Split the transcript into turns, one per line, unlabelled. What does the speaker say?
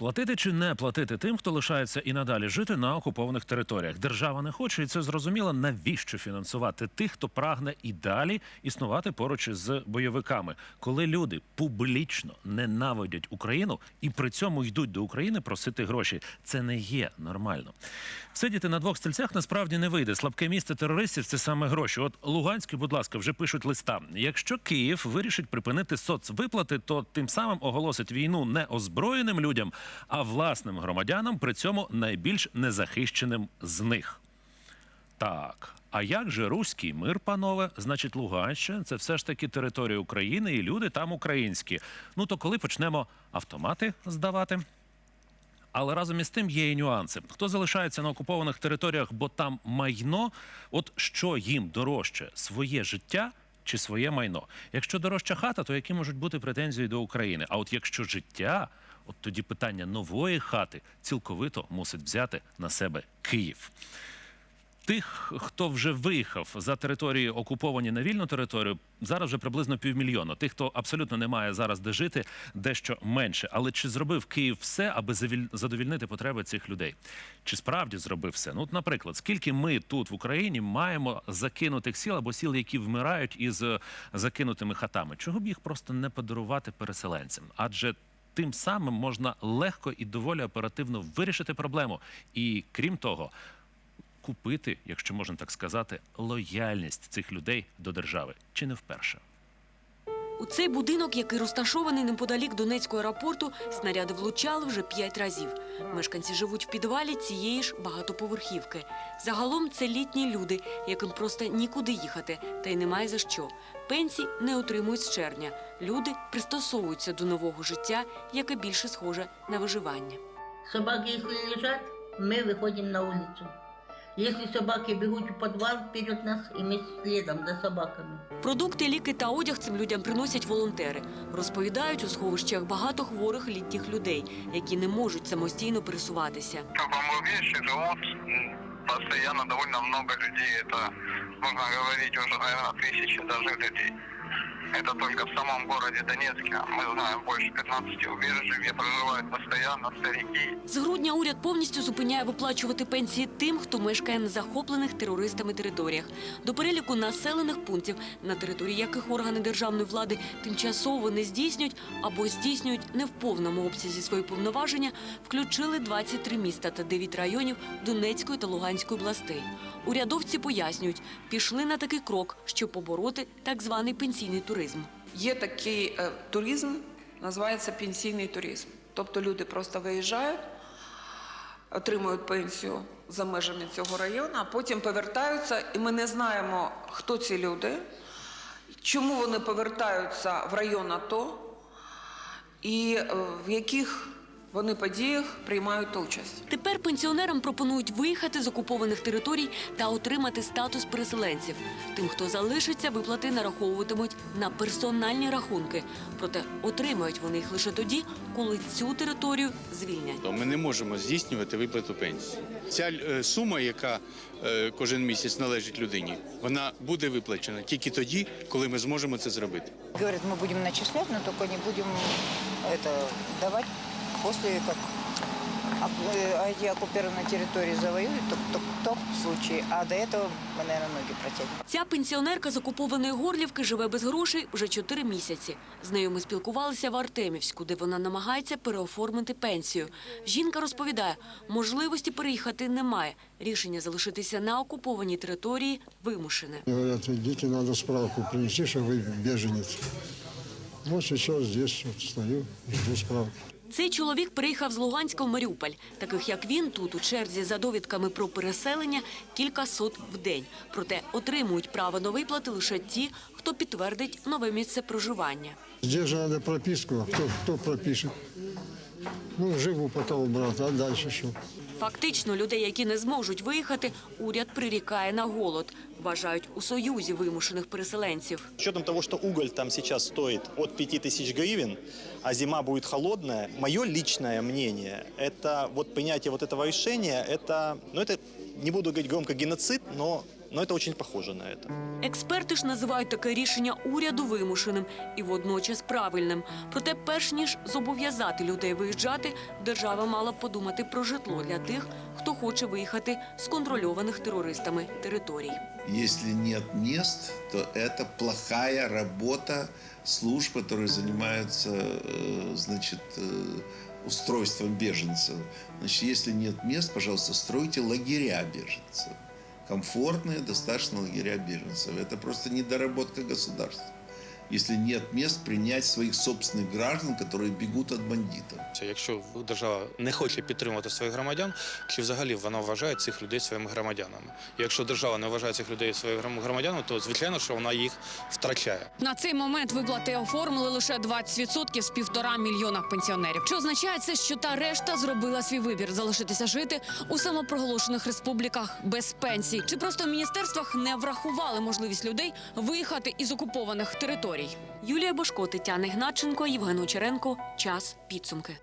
Платити чи не платити тим, хто лишається і надалі жити на окупованих територіях. Держава не хоче, і це зрозуміло. Навіщо фінансувати тих, хто прагне і далі існувати поруч із бойовиками, коли люди публічно ненавидять Україну і при цьому йдуть до України просити гроші. Це не є нормально. Сидіти на двох стільцях насправді не вийде. Слабке місце терористів це саме гроші. От Луганський, будь ласка, вже пишуть листа. Якщо Київ вирішить припинити соцвиплати, то тим самим оголосить війну не озброєним людям, а власним громадянам, при цьому найбільш незахищеним з них. Так. А як же руський мир, панове? Значить, Луганщина це все ж таки територія України, і люди там українські. Ну то коли почнемо автомати здавати? Але разом із тим є і нюанси. Хто залишається на окупованих територіях, бо там майно, от що їм дорожче своє життя чи своє майно? Якщо дорожча хата, то які можуть бути претензії до України? А от якщо життя, от тоді питання нової хати цілковито мусить взяти на себе Київ. Тих, хто вже виїхав за території окуповані на вільну територію, зараз вже приблизно півмільйона. Тих, хто абсолютно не має зараз де жити, дещо менше. Але чи зробив Київ все, аби задовільнити потреби цих людей? Чи справді зробив все? Ну, от, наприклад, скільки ми тут в Україні маємо закинутих сіл або сіл, які вмирають із е, закинутими хатами? Чого б їх просто не подарувати переселенцям? Адже Тим самим можна легко і доволі оперативно вирішити проблему. І крім того, купити, якщо можна так сказати, лояльність цих людей до держави. Чи не вперше?
У цей будинок, який розташований неподалік Донецького аеропорту, снаряди влучали вже п'ять разів. Мешканці живуть в підвалі цієї ж багатоповерхівки. Загалом це літні люди, яким просто нікуди їхати, та й немає за що. Пенсій не отримують з червня. Люди пристосовуються до нового життя, яке більше схоже на виживання.
Собаки, если лежат, мы выходим на улицу. Если собаки бегут в подвал вперед нас, и мы следом за собаками.
Продукти, ліки та одяг цим людям приносять волонтери. Розповідають, у сховищах багато хворих літніх людей, які не можуть самостійно пересуватися.
В бомбоубежище живут м, постоянно довольно много людей. Это, можно говорить, уже, наверное, тысячи даже людей. Это только в самом городе Донецке. Мы знаем больше 15 убежищ, где проживают постоянно старики.
З грудня уряд повністю зупиняє виплачувати пенсії тим, хто мешкає на захоплених терористами територіях. До переліку населених пунктів, на території яких органи державної влади тимчасово не здійснюють або здійснюють не в повному обсязі свої повноваження, включили 23 міста та 9 районів Донецької та Луганської областей. Урядовці пояснюють, пішли на такий крок, щоб побороти так званий пенсійний туризм.
Є такий е, туризм, називається пенсійний туризм. Тобто люди просто виїжджають, отримують пенсію за межами цього району, а потім повертаються, і ми не знаємо, хто ці люди, чому вони повертаються в район АТО і е, в яких вони подіях приймають участь.
Тепер пенсіонерам пропонують виїхати з окупованих територій та отримати статус переселенців. Тим, хто залишиться, виплати нараховуватимуть на персональні рахунки. Проте отримають вони їх лише тоді, коли цю територію звільнять.
то ми не можемо здійснювати виплату пенсії. Ця е, сума, яка е, кожен місяць належить людині, вона буде виплачена тільки тоді, коли ми зможемо це зробити.
Говорят, мы будем начислять, но только не будем это давать после как ок- э, эти оккупированные территории завоюют, то, то, то в случае. А до этого мы, наверное, ноги протянем.
Ця пенсіонерка з окупованої Горлівки живе без грошей вже чотири місяці. З нею ми спілкувалися в Артемівську, де вона намагається переоформити пенсію. Жінка розповідає, можливості переїхати немає. Рішення залишитися на окупованій території вимушене.
Говорят, идите, надо справку принести, что вы беженец. Вот сейчас здесь вот стою, жду справки.
Цей чоловік приїхав з Луганська в Маріуполь. Таких як він тут у черзі за довідками про переселення кілька сот в день. Проте отримують право на виплати лише ті, хто підтвердить нове місце проживання.
Де ж треба прописку, Хто хто пропише? Ну, живу пока у брата, а далі что?
Фактично, людей, які не зможуть виїхати, уряд прирікає на голод. Вважають у союзі вимушених переселенців.
С учетом того, что уголь там сейчас стоит от 5000 гривен, а зима будет холодная, мое личное мнение, это вот принятие вот этого решения, это, ну это, не буду говорить громко геноцид, но Но это очень похоже на это.
Експерти ж називають таке рішення уряду вимушеним і водночас правильним. Проте, перш ніж зобов'язати людей виїжджати, держава мала б подумати про житло для тих, хто хоче виїхати з контрольованих терористами територій.
Если нет мест, то это плохая работа служб, которые занимаются, э, значит, э, устройством беженцев. Значит, если нет мест, пожалуйста, стройте лагеря беженцев. Комфортные достаточно лагеря беженцев. Это просто недоработка государства. Если нет мест, принять своих собственных граждан, которые бегут от бандитов.
Якщо держава не хоче підтримувати своїх громадян, чи взагалі вона вважає цих людей своїми громадянами? Якщо держава не вважає цих людей своїми гром- громадянами, то звичайно, що вона їх втрачає.
На цей момент виплати оформили лише 20% з півтора мільйона пенсіонерів. Чи означає це, що та решта зробила свій вибір залишитися жити у самопроголошених республіках без пенсій? Чи просто в міністерствах не врахували можливість людей виїхати із окупованих територій?
Юлія Бошко, Тетяна Гначенко, Євген Очеренко. Час підсумки.